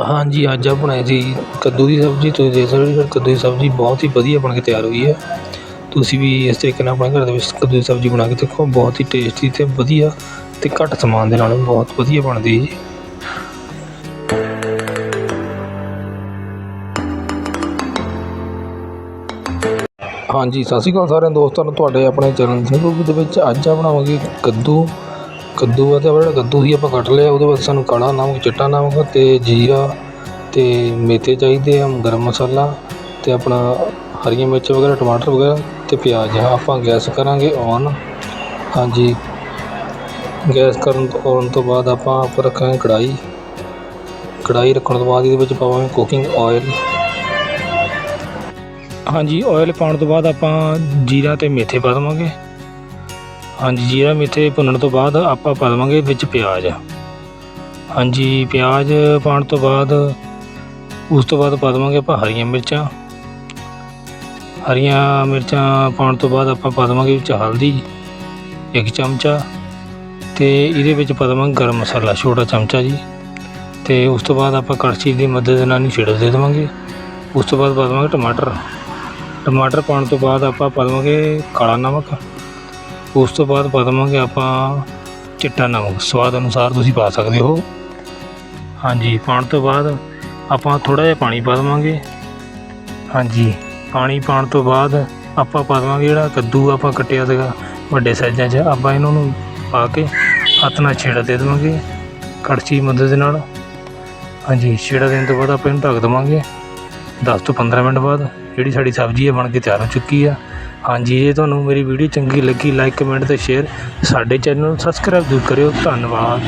ਹਾਂਜੀ, ਅੱਜ ਆ ਬਣਾਈ ਸੀ ਕੱਦੂ ਦੀ ਸਬਜ਼ੀ, ਤੁਸੀਂ ਦੇਖ ਸਕਦੇ ਹੋ ਕੱਦੂ ਦੀ ਸਬਜ਼ੀ ਬਹੁਤ ਹੀ ਵਧੀਆ ਬਣ ਕੇ ਤਿਆਰ ਹੋਈ ਹੈ। ਤੁਸੀਂ ਵੀ ਇਸ ਤਰੀਕੇ ਨਾਲ ਆਪਣੇ ਘਰ ਦੇ ਵਿੱਚ ਕੱਦੂ ਦੀ ਸਬਜ਼ੀ ਬਣਾ ਕੇ ਦੇਖੋ, ਬਹੁਤ ਹੀ ਟੇਸਟੀ ਅਤੇ ਵਧੀਆ ਅਤੇ ਘੱਟ ਸਮਾਨ ਦੇ ਨਾਲ ਬਹੁਤ ਵਧੀਆ ਬਣਦੀ ਹੈ ਜੀ। ਹਾਂਜੀ, ਸਤਿ ਸ਼੍ਰੀ ਅਕਾਲ ਸਾਰਿਆਂ ਦੋਸਤਾਂ ਨੂੰ, ਤੁਹਾਡੇ ਆਪਣੇ ਚਰਨ ਸਿੰਘ ਦੇ ਵਿੱਚ ਅੱਜ ਆ ਬਣਾਵਾਂਗੇ ਕੱਦੂ ਕੱਦੂ ਆ ਤੇ ਜਿਹੜਾ ਕੱਦੂ ਸੀ ਆਪਾਂ ਕੱਟ ਲਿਆ, ਉਹਦੇ ਬਾਅਦ ਸਾਨੂੰ ਕਾਲਾ ਨਮਕ, ਚਿੱਟਾ ਨਮਕ ਅਤੇ ਜੀਰਾ ਅਤੇ ਮੇਥੇ ਚਾਹੀਦੇ ਆ, ਗਰਮ ਮਸਾਲਾ ਅਤੇ ਆਪਣਾ ਹਰੀਆਂ ਮਿਰਚ ਵਗੈਰਾ, ਟਮਾਟਰ ਵਗੈਰਾ ਅਤੇ ਪਿਆਜ਼। ਆਪਾਂ ਗੈਸ ਕਰਾਂਗੇ ਔਨ ਹਾਂਜੀ। ਗੈਸ ਕਰਨ ਤੋਂ ਔਨ ਤੋਂ ਬਾਅਦ ਆਪਾਂ ਉੱਪਰ ਰੱਖਾਂਗੇ ਕੜਾਹੀ। ਕੜਾਹੀ ਰੱਖਣ ਤੋਂ ਬਾਅਦ ਇਹਦੇ ਵਿੱਚ ਪਾਵਾਂਗੇ ਕੁਕਿੰਗ ਆਇਲ ਹਾਂਜੀ ਆਇਲ ਪਾਉਣ ਤੋਂ ਬਾਅਦ ਆਪਾਂ ਜੀਰਾ ਤੇ ਮੇਥੇ ਪਾ ਦੇਵਾਂਗੇ। ਹਾਂਜੀ ਜੀਰਾ ਮੇਥੇ ਭੁੰਨਣ ਤੋਂ ਬਾਅਦ ਆਪਾਂ ਪਾ ਦੇਵਾਂਗੇ ਵਿੱਚ ਪਿਆਜ਼। ਹਾਂਜੀ, ਪਿਆਜ਼ ਪਾਉਣ ਤੋਂ ਬਾਅਦ ਉਸ ਤੋਂ ਬਾਅਦ ਪਾ ਦੇਵਾਂਗੇ ਆਪਾਂ ਹਰੀਆਂ ਮਿਰਚਾਂ। ਹਰੀਆਂ ਮਿਰਚਾਂ ਪਾਉਣ ਤੋਂ ਬਾਅਦ ਆਪਾਂ ਪਾ ਦੇਵਾਂਗੇ ਵਿੱਚ ਹਲਦੀ, ਇੱਕ ਚਮਚਾ ਤੇ ਇਹਦੇ ਵਿੱਚ ਪਾ ਦੇਵਾਂਗੇ ਗਰਮ ਮਸਾਲਾ, ਛੋਟਾ ਚਮਚਾ ਜੀ। ਤੇ ਉਸ ਤੋਂ ਬਾਅਦ ਆਪਾਂ ਕੜਛੀ ਦੀ ਮਦਦ ਨਾਲ ਇਹਨੂੰ ਛਿੜਕ ਦੇ ਦੇਵਾਂਗੇ। ਉਸ ਤੋਂ ਬਾਅਦ ਪਾ ਦੇਵਾਂਗੇ ਟਮਾਟਰ। ਟਮਾਟਰ ਪਾਉਣ ਤੋਂ ਬਾਅਦ ਆਪਾਂ ਪਾ ਦੇਵਾਂਗੇ ਕਾਲਾ ਨਮਕ। ਉਸ ਤੋਂ ਬਾਅਦ ਪਾ ਦੇਵਾਂਗੇ ਆਪਾਂ ਚਿੱਟਾ ਨਮਕ, ਸਵਾਦ ਅਨੁਸਾਰ ਤੁਸੀਂ ਪਾ ਸਕਦੇ ਹੋ। ਹਾਂਜੀ, ਪਾਉਣ ਤੋਂ ਬਾਅਦ ਆਪਾਂ ਥੋੜ੍ਹਾ ਜਿਹਾ ਪਾਣੀ ਪਾ ਦੇਵਾਂਗੇ। ਹਾਂਜੀ, ਪਾਣੀ ਪਾਉਣ ਤੋਂ ਬਾਅਦ ਆਪਾਂ ਪਾ ਦੇਵਾਂਗੇ ਜਿਹੜਾ ਕੱਦੂ ਆਪਾਂ ਕੱਟਿਆ ਸੀਗਾ ਵੱਡੇ ਸਾਈਜ਼ਾਂ 'ਚ, ਆਪਾਂ ਇਹਨਾਂ ਨੂੰ ਪਾ ਕੇ ਹੱਥ ਨਾਲ ਛੇੜਾ ਦੇ ਦੇਵਾਂਗੇ ਕੜਛੀ ਮਦਦ ਦੇ ਨਾਲ। ਹਾਂਜੀ ਛੇੜਾ ਦੇਣ ਤੋਂ ਬਾਅਦ ਆਪਾਂ ਇਹਨੂੰ ਢੱਕ ਦੇਵਾਂਗੇ। 10 ਤੋਂ 15 ਮਿੰਟ ਬਾਅਦ ਜਿਹੜੀ ਸਾਡੀ ਸਬਜ਼ੀ ਹੈ ਬਣ ਕੇ ਤਿਆਰ ਹੋ ਚੁੱਕੀ ਆ। ਹਾਂਜੀ, ਜੇ ਤੁਹਾਨੂੰ ਮੇਰੀ ਵੀਡੀਓ ਚੰਗੀ ਲੱਗੀ ਲਾਈਕ ਕਮੈਂਟ ਅਤੇ ਸ਼ੇਅਰ ਸਾਡੇ ਚੈਨਲ ਨੂੰ ਸਬਸਕ੍ਰਾਈਬ ਜ਼ਰੂਰ ਕਰਿਓ। ਧੰਨਵਾਦ।